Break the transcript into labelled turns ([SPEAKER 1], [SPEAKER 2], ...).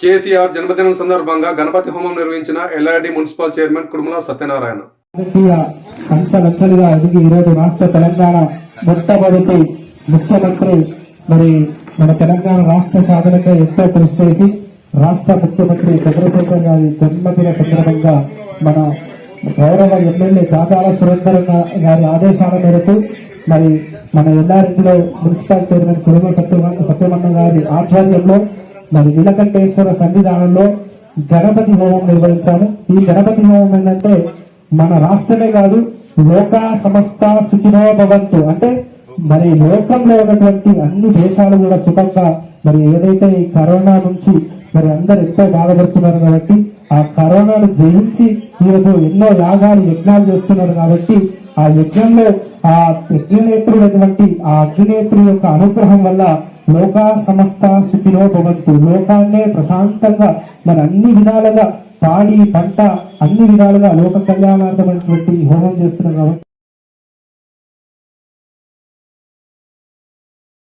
[SPEAKER 1] కేసీఆర్ జన్మదినం సందర్భంగా గణపతి హోమం నిర్వహించిన LRD municipal chairman Kudumala Satyanarayana.
[SPEAKER 2] రాజకీయ ఎదిగి ఈరోజు రాష్ట్ర తెలంగాణ మొట్టమొదటి ముఖ్యమంత్రి మరి మన తెలంగాణ రాష్ట్ర సాధనకై ఎంతో కృషి చేసి రాష్ట్ర ముఖ్యమంత్రి చంద్రశేఖర్ గారి జన్మదిన సందర్భంగా మన గౌరవ ఎమ్మెల్యే జాగాల సురేందర్ గారి ఆదేశాల మేరకు మరి మన ఎల్లారెడ్డిలో మున్సిపల్ చైర్మన్ కుటుంబ సత్యమన్న గారి ఆధ్వర్యంలో మరి నీలకంఠేశ్వర సన్నిధానంలో గణపతి హోమం నిర్వహించాము. ఈ గణపతి హోమం ఏంటంటే మన రాష్ట్రమే కాదు లోక సమస్త సుఖినో భవంతు. అంటే మరి లోకంలో ఉన్నటువంటి అన్ని దేశాలు కూడా సుఖంగా మరి ఏదైతే ఈ కరోనా నుంచి మరి అందరు ఎంతో బాధపడుతున్నారు కాబట్టి ఆ కరోనాను జయించి ఈరోజు ఎన్నో యాగాలు యజ్ఞాలు చేస్తున్నారు కాబట్టి ఆ యజ్ఞంలో ఆ యజ్ఞనేత్రుడైనటువంటి ఆ అగ్నినేత్రుడు యొక్క అనుగ్రహం వల్ల లోకా సమస్త స్థితిలో భవంతు. లోకాన్నే ప్రశాంతంగా మరి అన్ని విధాలుగా పాడి పంట అన్ని విధాలుగా లోక కళ్యాణార్థమైనటువంటి హోమం చేస్తున్నాం కాబట్టి